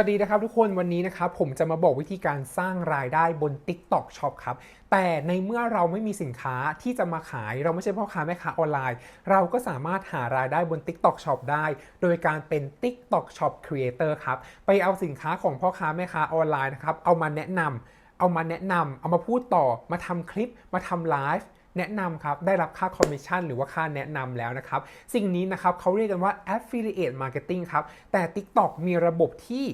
สวัสดีนะครับทุกคนวันนี้นะครับผมจะมาบอกวิธีการสร้างรายได้บน TikTok Shop ครับ แต่ในเมื่อเราไม่มีสินค้าที่จะมาขาย เราไม่ใช่พ่อค้าแม่ค้าออนไลน์ เราก็สามารถหารายได้บน TikTok Shop ได้ โดยการเป็น TikTok Shop Creator ครับ ไปเอาสินค้าของพ่อค้าแม่ค้าออนไลน์นะครับเอามาแนะนำเอามาแนะนำเอามาพูดต่อมาทำคลิปมาทำไลฟ์ แนะนำครับได้รับค่าคอมมิชชั่นหรือว่าค่าแนะนำแล้วนะครับ สิ่งนี้นะครับเขาเรียกกันว่า affiliate marketing ครับ แต่ TikTok มีระบบที่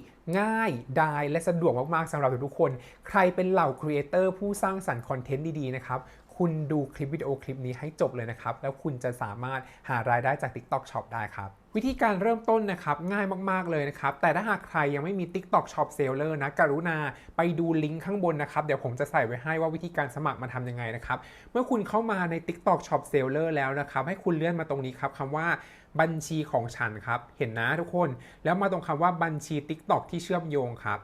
ง่ายดายและสะดวกมาก ๆสำหรับทุกคน ใครเป็นเหล่าครีเอเตอร์ผู้สร้างสรรค์คอนเทนต์ดี ๆ นะครับ คุณดูคลิปวิดีโอคลิปนี้ให้จบเลยนะครับ แล้วคุณจะสามารถหารายได้จาก TikTok Shop ได้ครับ วิธีการเริ่มต้นนะครับง่ายมากๆเลยนะครับ แต่ถ้าหากใครยังไม่มี TikTok Shop Seller นะกรุณาไปดูลิงก์ข้างบนนะครับ เดี๋ยวผมจะใส่ไว้ให้ว่าวิธีการสมัครมาทำยังไงนะครับ เมื่อคุณเข้ามาใน TikTok Shop Seller แล้วนะครับ ให้คุณเลื่อนมาตรงนี้ครับคำว่าบัญชีของฉันครับ เห็นนะทุกคน แล้วมาตรงคำว่าบัญชี TikTok ที่เชื่อมโยงครับ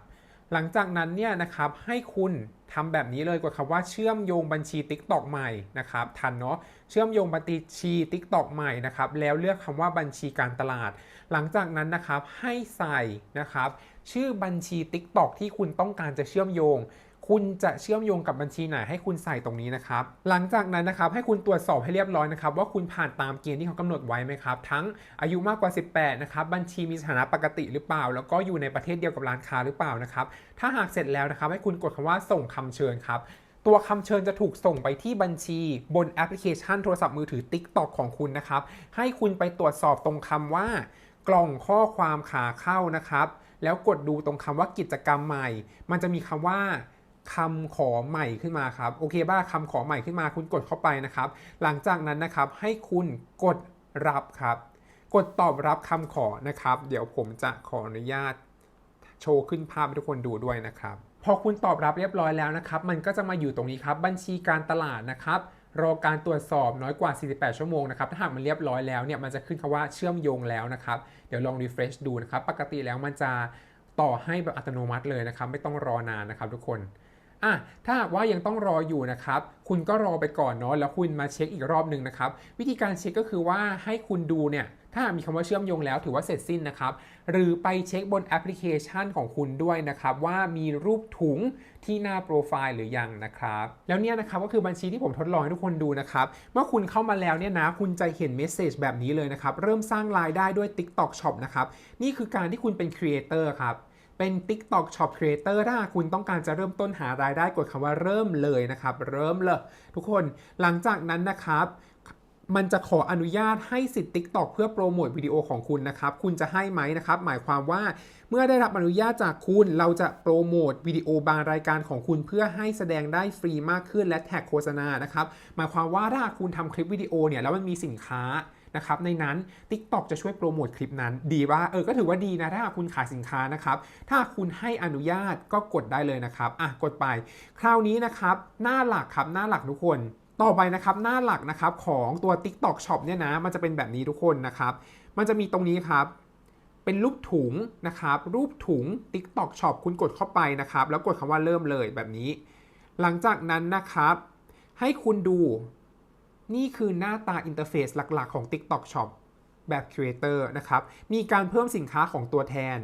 หลังจากนั้นเนี่ยนะครับให้คุณทำแบบนี้เลยกดคำว่าเชื่อมโยงบัญชี TikTok ใหม่นะครับทันเนาะเชื่อมโยงบัญชี TikTok ใหม่นะครับแล้วเลือกคำว่าบัญชีการตลาด หลังจากนั้นนะครับให้ใส่นะครับชื่อบัญชี TikTok ที่คุณต้องการจะเชื่อมโยง คุณจะเชื่อมโยงกับบัญชีไหนให้คุณใส่ตรงนี้นะครับ หลังจากนั้นนะครับให้คุณตรวจสอบให้เรียบร้อยนะครับว่าคุณผ่านตามเกณฑ์ที่เขากำหนดไว้ไหมครับ ทั้งอายุมากกว่า 18 นะครับ บัญชีมีสถานะปกติหรือเปล่า แล้วก็อยู่ในประเทศเดียวกับร้านค้าหรือเปล่านะครับ ถ้าหากเสร็จแล้วนะครับ ให้คุณกดคำว่าส่งคำเชิญครับตัวคำเชิญจะถูกส่งไปที่บัญชีบนแอปพลิเคชันโทรศัพท์มือถือ TikTok ของคุณนะครับ ให้คุณไปตรวจสอบตรงคำว่า กล่องข้อความขาเข้านะครับ แล้วกดดูตรงคำว่ากิจกรรมใหม่ มันจะมีคำว่า คำขอใหม่ขึ้นมาครับโอเคบ้าคำขอใหม่ขึ้นมาคุณกดเข้าไปนะครับ หลังจากนั้นนะครับให้คุณกดรับครับ กดตอบรับคำขอนะครับ เดี๋ยวผมจะขออนุญาตโชว์ขึ้นภาพให้ทุกคนดูด้วยนะครับ พอคุณตอบรับเรียบร้อยแล้วนะครับ มันก็จะมาอยู่ตรงนี้ครับ บัญชีการตลาดนะครับ รอการตรวจสอบน้อยกว่า 48 ชั่วโมงนะครับ ถ้าหากมันเรียบร้อยแล้วเนี่ย มันจะขึ้นคำว่าเชื่อมโยงแล้วนะครับ เดี๋ยวลอง refresh ดูนะครับ ปกติแล้วมันจะต่อให้แบบอัตโนมัติเลยนะครับ ไม่ต้องรอนานนะครับทุกคน อะถ้าหากว่ายังต้องรออยู่นะครับ คุณก็รอไปก่อนเนาะแล้วคุณมาเช็คอีกรอบหนึ่งนะครับ วิธีการเช็คก็คือว่าให้คุณดูเนี่ยถ้ามีคำว่าเชื่อมโยงแล้วถือว่าเสร็จสิ้นนะครับ หรือไปเช็คบนแอปพลิเคชันของคุณด้วยนะครับ ว่ามีรูปถุงที่หน้าโปรไฟล์หรือยังนะครับ แล้วเนี่ยนะครับก็คือบัญชีที่ผมทดลองให้ทุกคนดูนะครับ เมื่อคุณเข้ามาแล้วเนี่ยนะคุณจะเห็นเมสเซจแบบนี้เลยนะครับ เริ่มสร้างรายได้ด้วย TikTok Shop นะครับ นี่คือการที่คุณเป็นครีเอเตอร์ครับ เป็น TikTok Shop Creator ถ้าคุณต้องการจะเริ่มต้นหารายได้กดคำว่าเริ่มเลยนะครับ เริ่มเลยทุกคนหลังจากนั้นนะครับมันจะขออนุญาตให้สิทธิ์ TikTok เพื่อโปรโมทวิดีโอของคุณนะครับ คุณจะให้ไหมนะครับ หมายความว่าเมื่อได้รับอนุญาตจากคุณ เราจะโปรโมทวิดีโอบางรายการของคุณเพื่อให้แสดงได้ฟรีมากขึ้นและแท็กโฆษณานะครับ หมายความว่าถ้าคุณทำคลิปวิดีโอเนี่ยแล้วมันมีสินค้า นะครับในนั้น TikTok จะช่วยโปรโมทคลิปนั้น ดีว่าเออก็ถือว่าดีนะถ้าคุณขายสินค้านะครับถ้าคุณให้อนุญาตก็กดได้เลยนะครับอะกดไป คราวนี้นะครับหน้าหลักครับหน้าหลักทุกคนต่อไปนะครับหน้าหลักนะครับของตัว TikTok Shop เนี่ยนะมันจะเป็นแบบนี้ทุกคนนะครับมันจะมีตรงนี้ครับเป็นรูปถุงนะครับรูปถุง TikTok Shop คุณกดเข้าไปนะครับ แล้วกดคำว่าเริ่มเลยแบบนี้ หลังจากนั้นนะครับ ให้คุณดู นี่คือหน้าตาอินเทอร์เฟซหลักๆของ TikTok Shop แบบ Creator นะครับ มีการเพิ่มสินค้าของตัวแทน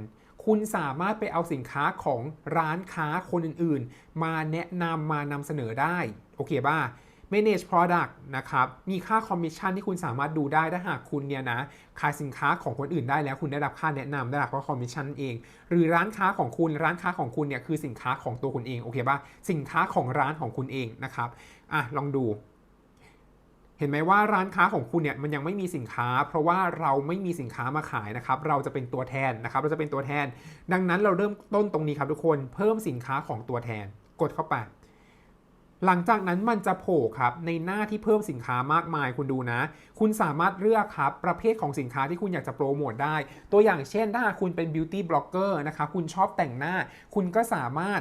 คุณสามารถไปเอาสินค้าของร้านค้าคนอื่นๆ มาแนะนำมานำเสนอได้ โอเคป่ะ manage product นะครับ มีค่าคอมมิชชั่นที่คุณสามารถดูได้ ถ้าหากคุณเนี่ยนะขายสินค้าของคนอื่นได้แล้ว คุณได้รับค่าแนะนำได้รับค่าคอมมิชชั่นเอง หรือร้านค้าของคุณ ร้านค้าของคุณเนี่ยคือสินค้าของตัวคุณเอง โอเคป่ะ สินค้าของร้านของคุณเองนะครับ อะ ลองดู เห็นไหมว่าร้านค้าของคุณเนี่ยมันยังไม่มีสินค้า เพราะว่าเราไม่มีสินค้ามาขายนะครับเราจะเป็นตัวแทนนะครับเราจะเป็นตัวแทน ดังนั้นเราเริ่มต้นตรงนี้ครับทุกคนเพิ่มสินค้าของตัวแทนกดเข้าไป หลังจากนั้นมันจะโผล่ครับในหน้าที่เพิ่มสินค้ามากมายคุณดูนะ คุณสามารถเลือกครับประเภทของสินค้าที่คุณอยากจะโปรโมทได้ ตัวอย่างเช่นถ้าคุณเป็นบิวตี้บล็อกเกอร์นะครับคุณชอบแต่งหน้า คุณก็สามารถ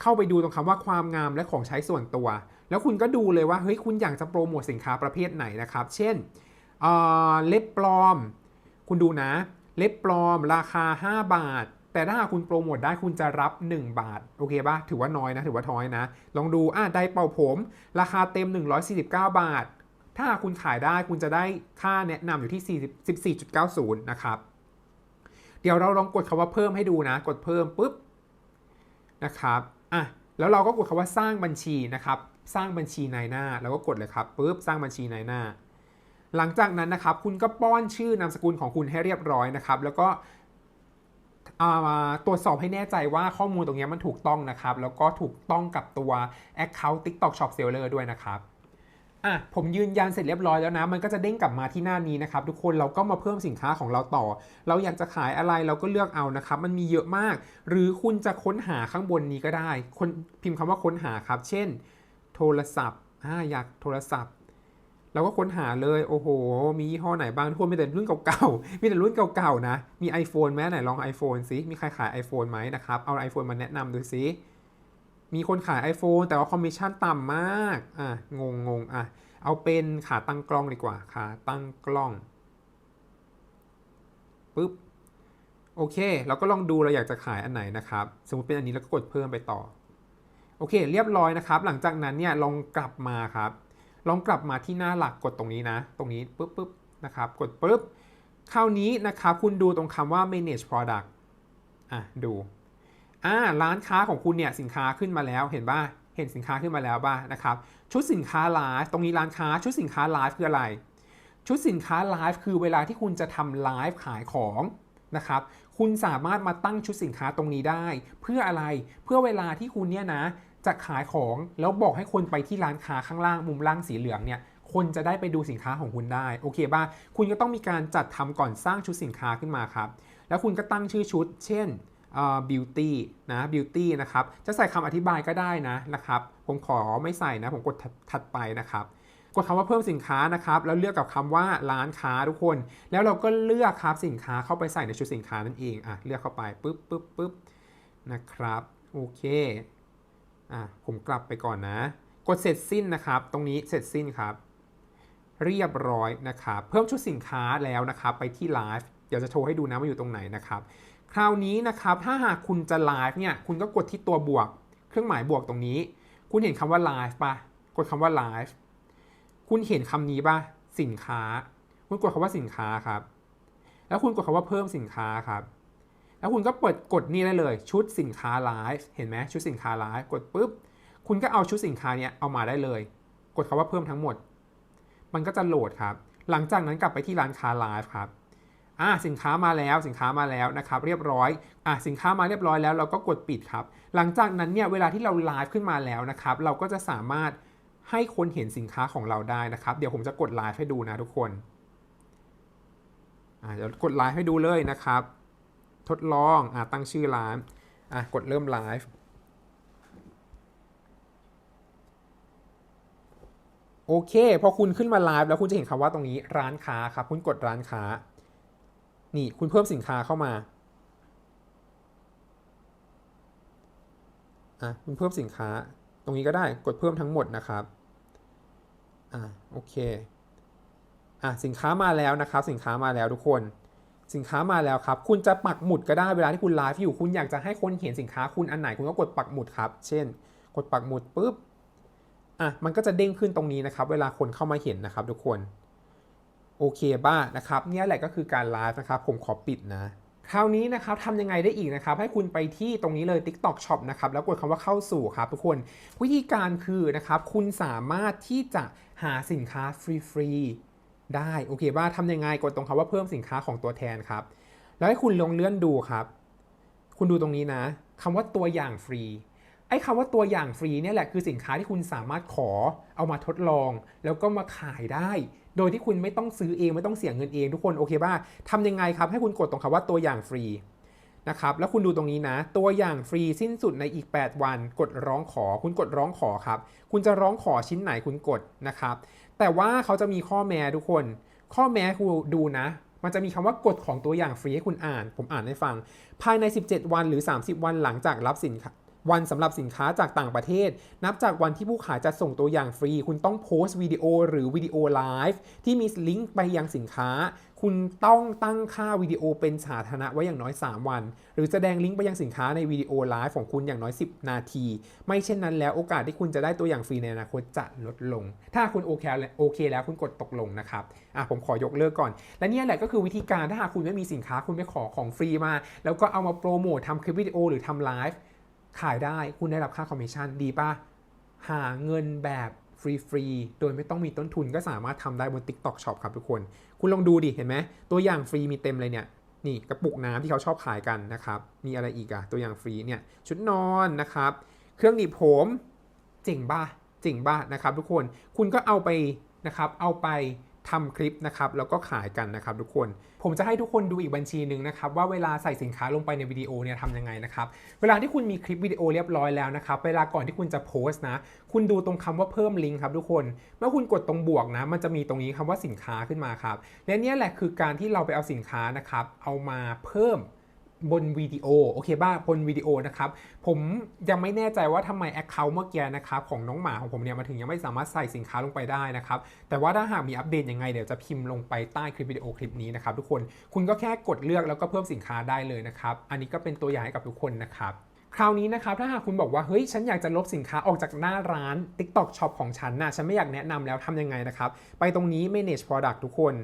เข้าไปดูตรงคำว่าความงามและของใช้ส่วนตัว แล้วคุณก็ดูเลยว่าเฮ้ยคุณอยากจะโปรโมทสินค้าประเภทไหนนะครับ เช่นเเล็บปลอม คุณดูนะ เล็บปลอม ราคา 5 บาท แต่ถ้าคุณโปรโมทได้คุณจะรับ 1 บาท โอเคปะถือว่าน้อยนะ ถือว่าท้อยนะ ลองดูอะไดเป่าผม ราคาเต็ม 149 บาท ถ้าคุณขายได้คุณจะได้ค่าแนะนำอยู่ที่ 14.90 นะครับ เดี๋ยวเราลองกดคำว่าเพิ่มให้ดูนะ กดเพิ่มปุ๊บนะครับอะแล้วเราก็กดคำว่าสร้างบัญชีนะครับ สร้างบัญชีนายหน้า แล้วก็กดเลยครับปุ๊บสร้างบัญชีนายหน้า หลังจากนั้นนะครับ คุณก็ป้อนชื่อนามสกุลของคุณให้เรียบร้อยนะครับ แล้วก็ตรวจสอบให้แน่ใจว่าข้อมูลตรงนี้มันถูกต้องนะครับ แล้วก็ถูกต้องกับตัว Account TikTok Shop Seller ด้วยนะครับอะผมยืนยันเสร็จเรียบร้อยแล้วนะ มันก็จะเด้งกลับมาที่หน้านี้นะครับ ทุกคนเราก็มาเพิ่มสินค้าของเราต่อ เราอยากจะขายอะไรเราก็เลือกเอานะครับ มันมีเยอะมาก หรือคุณจะค้นหาข้างบนนี้ก็ได้ คนพิมพ์คำว่าค้นหาครับ เช่น โทรศัพท์อ่าอยากโทรศัพท์เราก็ค้นหาเลยโอ้โห มียี่ห้อไหนบ้างทุกคนมีแต่รุ่นเก่าๆ มีแต่รุ่นเก่าๆนะ มี iPhone ไหมไหนลอง iPhone สิ มีใครขาย iPhone ไหมนะครับ เอา iPhone มาแนะนำดูสิ มีคนขาย iPhone แต่ว่าคอมมิชชั่นต่ำมาก อะ งงงงอะ เอาเป็นขาตั้งกล้องดีกว่า ขาตั้งกล้องปึ๊บ โอเค เราก็ลองดูเราอยากจะขายอันไหนนะครับ สมมติเป็นอันนี้แล้วก็กดเพิ่มไปต่อ อเค เรียบร้อยนะครับ หลังจากนั้นเนี่ยลองกลับมาครับ ลองกลับมาที่หน้าหลักกดตรงนี้นะ ตรงนี้ปุ๊บปุ๊บนะครับ กดปุ๊บ คราวนี้นะครับคุณดูตรงคำว่า manage product อะดู อ่าร้านค้าของคุณเนี่ยสินค้าขึ้นมาแล้วเห็นป่ะ เห็นสินค้าขึ้นมาแล้วป่ะนะครับ ชุดสินค้าไลฟ์ตรงนี้ร้านค้าชุดสินค้าไลฟ์คืออะไร ชุดสินค้าไลฟ์คือเวลาที่คุณจะทำไลฟ์ขายของนะครับคุณสามารถมาตั้งชุดสินค้าตรงนี้ได้ เพื่ออะไรเพื่อเวลาที่คุณเนี่ยนะ จะขายของแล้วบอกให้คนไปที่ร้านค้าข้างล่างมุมล่างสีเหลืองเนี่ยคนจะได้ไปดูสินค้าของคุณได้โอเคป่ะคุณก็ต้องมีการจัดทำก่อนสร้างชุดสินค้าขึ้นมาครับ แล้วคุณก็ตั้งชื่อชุด เช่นบิวตี้นะบิวตี้นะครับ จะใส่คำอธิบายก็ได้นะนะครับ ผมขอไม่ใส่นะ ผมกดถัดไปนะครับ กดคำว่าเพิ่มสินค้านะครับ แล้วเลือกกับคำว่าร้านค้าทุกคน แล้วเราก็เลือกครับสินค้าเข้าไปใส่ในชุดสินค้านั่นเองอะเลือกเข้าไปปุ๊บปุ๊บปุ๊บนะครับ โอเค อะผมกลับไปก่อนนะ กดเสร็จสิ้นนะครับ ตรงนี้เสร็จสิ้นครับ เรียบร้อยนะครับ เพิ่มชุดสินค้าแล้วนะครับ ไปที่ไลฟ์เดี๋ยวจะโชว์ให้ดูนะว่าอยู่ตรงไหนนะครับ คราวนี้นะครับถ้าหากคุณจะไลฟ์เนี่ยคุณก็กดที่ตัวบวก เครื่องหมายบวกตรงนี้ คุณเห็นคำว่าไลฟ์ปะกดคำว่าไลฟ์คุณเห็นคำนี้ปะสินค้า คุณกดคำว่าสินค้าครับ แล้วคุณกดคำว่าเพิ่มสินค้าครับ แล้วคุณก็เปิดกดนี่ได้เลยชุดสินค้าไลฟ์เห็นไหมชุดสินค้าไลฟ์กดปุ๊บ คุณก็เอาชุดสินค้าเนี้ยเอามาได้เลย กดคำว่าเพิ่มทั้งหมด มันก็จะโหลดครับ หลังจากนั้นกลับไปที่ร้านค้าไลฟ์ครับอ่าสินค้ามาแล้วสินค้ามาแล้วนะครับ เรียบร้อยอ่าสินค้ามาเรียบร้อยแล้วเราก็กดปิดครับ หลังจากนั้นเนี่ยเวลาที่เราไลฟ์ขึ้นมาแล้วนะครับ เราก็จะสามารถให้คนเห็นสินค้าของเราได้นะครับ เดี๋ยวผมจะกดไลฟ์ให้ดูนะทุกคนอ่าเดี๋ยวกดไลฟ์ให้ดูเลยนะครับ ทดลองอ่าตั้งชื่อร้านอะกดเริ่มไลฟ์โอเค พอคุณขึ้นมาไลฟ์แล้วคุณจะเห็นคำว่าตรงนี้ร้านค้าครับ คุณกดร้านค้า นี่คุณเพิ่มสินค้าเข้ามาอะคุณเพิ่มสินค้า ตรงนี้ก็ได้กดเพิ่มทั้งหมดนะครับอะโอเคอะสินค้ามาแล้วนะครับ สินค้ามาแล้วทุกคน สินค้ามาแล้วครับ คุณจะปักหมุดก็ได้เวลาที่คุณไลฟ์อยู่ คุณอยากจะให้คนเห็นสินค้าคุณอันไหนคุณก็กดปักหมุดครับ เช่น กดปักหมุดปุ๊บ อะ มันก็จะเด้งขึ้นตรงนี้นะครับ เวลาคนเข้ามาเห็นนะครับ ทุกคน โอเคบ้านะครับ เนี่ยแหละก็คือการไลฟ์นะครับ ผมขอปิดนะ คราวนี้นะครับทำยังไงได้อีกนะครับ ให้คุณไปที่ตรงนี้เลย TikTok Shop นะครับ แล้วกดคำว่าเข้าสู่ครับ ทุกคน วิธีการคือนะครับ คุณสามารถที่จะหาสินค้าฟรีๆ ได้โอเคบ้าทำยังไงกดตรงคำว่าเพิ่มสินค้าของตัวแทนครับ แล้วให้คุณลองเลื่อนดูครับ คุณดูตรงนี้นะคำว่าตัวอย่างฟรีไอ้คำว่าตัวอย่างฟรีเนี่ยแหละคือสินค้าที่คุณสามารถขอเอามาทดลอง แล้วก็มาขายได้ โดยที่คุณไม่ต้องซื้อเองไม่ต้องเสียเงินเองทุกคนโอเคป่ะทำยังไงครับ ให้คุณกดตรงคำว่าตัวอย่างฟรีนะครับแล้วคุณดูตรงนี้นะ ตัวอย่างฟรีสิ้นสุดในอีก 8 วัน กดร้องขอ คุณกดร้องขอครับ คุณจะร้องขอชิ้นไหนคุณกดนะครับ แต่ว่าเขาจะมีข้อแม้ทุกคน ข้อแม้คุณดูนะ มันจะมีคำว่ากฎของตัวอย่างฟรีให้คุณอ่าน ผมอ่านให้ฟัง ภายใน 17 วันหรือ 30 วันหลังจากรับสินค้า วันสำหรับสินค้าจากต่างประเทศ นับจากวันที่ผู้ขายจะส่งตัวอย่างฟรี คุณต้องโพสต์วิดีโอหรือวิดีโอไลฟ์ที่มีลิงก์ไปยังสินค้า คุณต้องตั้งค่าวิดีโอเป็นสาธารณะไว้อย่างน้อย 3 วัน หรือแสดงลิงก์ไปยังสินค้าในวิดีโอไลฟ์ของคุณอย่างน้อย 10 นาที ไม่เช่นนั้นแล้วโอกาสที่คุณจะได้ตัวอย่างฟรีในอนาคตจะลดลง ถ้าคุณโอเคโอเคแล้วคุณกดตกลงนะครับอะผมขอยกเลิกก่อน และนี่แหละก็คือวิธีการถ้าหากคุณไม่มีสินค้าคุณไปขอของฟรีมา แล้วก็เอามาโปรโมททำคลิปวิดีโอหรือทำไลฟ์ ขายได้คุณได้รับค่าคอมมิชชั่นดีป่ะหาเงินแบบฟรีๆ โดยไม่ต้องมีต้นทุนก็สามารถทำได้บน TikTok Shop ครับทุกคน คุณลองดูดิ เห็นไหม ตัวอย่างฟรีมีเต็มเลยเนี่ย นี่กระปุกน้ำที่เขาชอบขายกันนะครับ มีอะไรอีกอะตัวอย่างฟรีเนี่ย ชุดนอนนะครับ เครื่องหนีบผม เจ๋งบ้าเจ๋งบ้านะครับทุกคน คุณก็เอาไปนะครับ เอาไป ทำคลิปนะครับแล้วก็ขายกันนะครับทุกคน ผมจะให้ทุกคนดูอีกบัญชีหนึ่งนะครับว่าเวลาใส่สินค้าลงไปในวิดีโอเนี่ยทำยังไงนะครับเวลาที่คุณมีคลิปวิดีโอเรียบร้อยแล้วนะครับเวลาก่อนที่คุณจะโพสต์นะ คุณดูตรงคำว่าเพิ่มลิงก์ครับทุกคน เมื่อคุณกดตรงบวกนะ มันจะมีตรงนี้คำว่าสินค้าขึ้นมาครับและนี่แหละคือการที่เราไปเอาสินค้านะครับเอามาเพิ่ม บนวิดีโอโอเคบ้าบนวิดีโอนะครับผมยังไม่แน่ใจว่าทำไม Account เมื่อกี้นะครับของน้องหมาของผมเนี่ยมาถึงยังไม่สามารถใส่สินค้าลงไปได้นะครับแต่ว่าถ้าหากมีอัปเดตยังไงเดี๋ยวจะพิมพ์ลงไปใต้คลิปวิดีโอคลิปนี้นะครับทุกคนคุณก็แค่กดเลือกแล้วก็เพิ่มสินค้าได้เลยนะครับอันนี้ก็เป็นตัวอย่างให้กับทุกคนนะครับคราวนี้นะครับถ้าหากคุณบอกว่าเฮ้ยฉันอยากจะลบสินค้าออกจากหน้าร้าน TikTok Shop ของฉันนะฉันไม่อยากแนะนำแล้วทำยังไงนะครับไปตรงนี้ manage product ทุกคน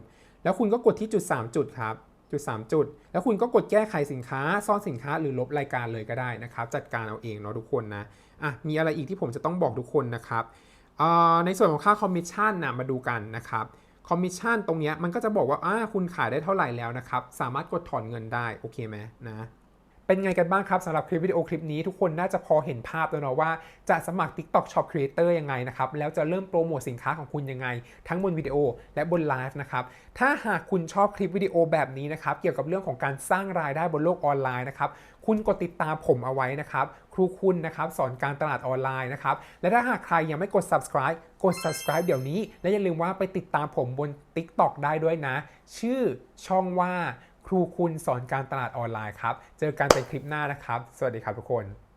แล้วคุณก็กดที่จุด 3 จุดครับ จุด3จุด แล้วคุณก็กดแก้ไขสินค้า ซ่อนสินค้าหรือลบรายการเลยก็ได้นะครับ จัดการเอาเองเนาะทุกคนนะอะมีอะไรอีกที่ผมจะต้องบอกทุกคนนะครับอ่าในส่วนของค่าคอมมิชชั่นนะมาดูกันนะครับคอมมิชชั่นตรงนี้มันก็จะบอกว่าอ่าคุณขายได้เท่าไหร่แล้วนะครับ สามารถกดถอนเงินได้ โอเคไหมนะ เป็นไงกันบ้างครับสำหรับคลิปวิดีโอคลิปนี้ทุกคนน่าจะพอเห็นภาพแล้วเนาะว่าจะสมัคร TikTok Shop Creator ยังไงนะครับ แล้วจะเริ่มโปรโมทสินค้าของคุณยังไง ทั้งบนวิดีโอและบนไลฟ์นะครับ ถ้าหากคุณชอบคลิปวิดีโอแบบนี้นะครับ เกี่ยวกับเรื่องของการสร้างรายได้บนโลกออนไลน์นะครับคุณกดติดตามผมเอาไว้นะครับ ครูคุณนะครับสอนการตลาดออนไลน์นะครับ และถ้าหากใครยังไม่กด subscribe กด subscribe เดี๋ยวนี้ และอย่าลืมว่าไปติดตามผมบน TikTok ได้ด้วยนะ ชื่อช่องว่า ครูคุณสอนการตลาดออนไลน์ครับ เจอกันในคลิปหน้านะครับ สวัสดีครับทุกคน